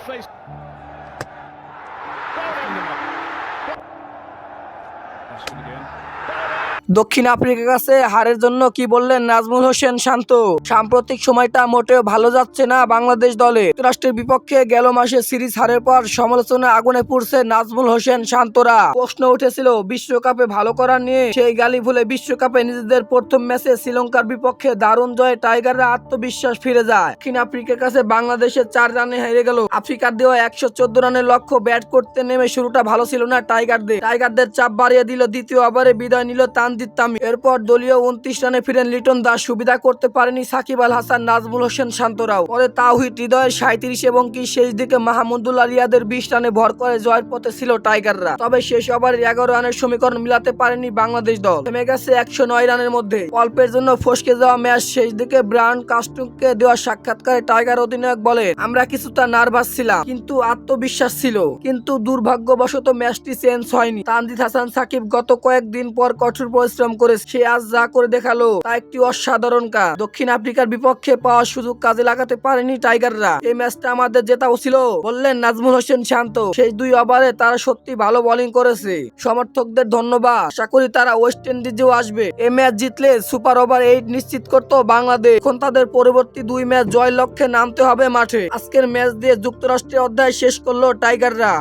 Face. That's good again. দক্ষিণ আফ্রিকার কাছে হারের জন্য কি বললেন নাজমুল হোসেন শান্ত? সাম্প্রতিক সময়টা মোটেও ভালো যাচ্ছে না বাংলাদেশ দলে। যুক্তরাষ্ট্রের বিপক্ষে গেল মাসে সিরিজ হারের পর সমালোচনা আগুনে পুড়ছে নাজমুল হোসেন শান্তরা। প্রশ্ন উঠেছিল, বিশ্বকাপে ভালো করার নিয়ে সেই গালি ভুলে বিশ্বকাপে নিজেদের প্রথম ম্যাচে শ্রীলঙ্কার বিপক্ষে দারুণ জয়ে টাইগাররা আত্মবিশ্বাস ফিরে যায়। দক্ষিণ আফ্রিকার কাছে বাংলাদেশের চার রানে হেরে গেল। আফ্রিকার দেওয়া একশো চোদ্দ রানের লক্ষ্য ব্যাট করতে নেমে শুরুটা ভালো ছিল না টাইগারদের। টাইগারদের চাপ বাড়িয়ে দিল, দ্বিতীয় ওভারে বিদায় নিল তানজিদ তামিম। এরপর দলীয় উনত্রিশ রানে ফিরেন লিটন দাস। সুবিধা করতে পারেনি সাকিব আল হাসান, নাজমুল হোসেন, শান্তরাও। পরে তাওহিদ হৃদয়ের সাঁত্রিশ এবং কি শেষ দিকে মাহমুদুল্লাহ রিয়াদের বিশ রানে ভর করে জয়ের পথে ছিল টাইগাররা। তবে শেষ ওভারের এগারো রানের সমীকরণ মিলাতে পারেনি বাংলাদেশ দল। থেমে গেছে একশো নয় রানের মধ্যে। অল্পের জন্য ফসকে যাওয়া ম্যাচ শেষ দিকে ব্রায়ান কাস্টুককে দেওয়া সাক্ষাৎকারে টাইগার অধিনায়ক বলে আমরা কিছুটা নার্ভাস ছিলাম, কিন্তু আত্মবিশ্বাস ছিল। কিন্তু দুর্ভাগ্যবশত ম্যাচটি চেঞ্জ হয়নি। তানজিদ হাসান সাকিব গত কয়েকদিন পর কঠোর পরিশ্রম করে সে আজ যা করে দেখাল তা একটি অসাধারণ কাজ। দক্ষিণ আফ্রিকার বিপক্ষে পাওয়ার সুযোগ কাজে লাগাতে পারেনি টাইগাররা। এই ম্যাচটা আমাদের জেতা ছিল, বললেন নাজমুল হোসেন শান্ত। সেই দুই ওভারে তারা সত্যি ভালো বোলিং করেছে। সমর্থকদের ধন্যবাদ। আশা করি তারা ওয়েস্ট ইন্ডিজেও আসবে। এই ম্যাচ জিতলে সুপার ওভার এইট নিশ্চিত করতো বাংলাদেশ। এখন তাদের পরবর্তী দুই ম্যাচ জয় লক্ষ্যে নামতে হবে মাঠে। আজকের ম্যাচ দিয়ে যুক্তরাষ্ট্রের অধ্যায় শেষ করল টাইগাররা।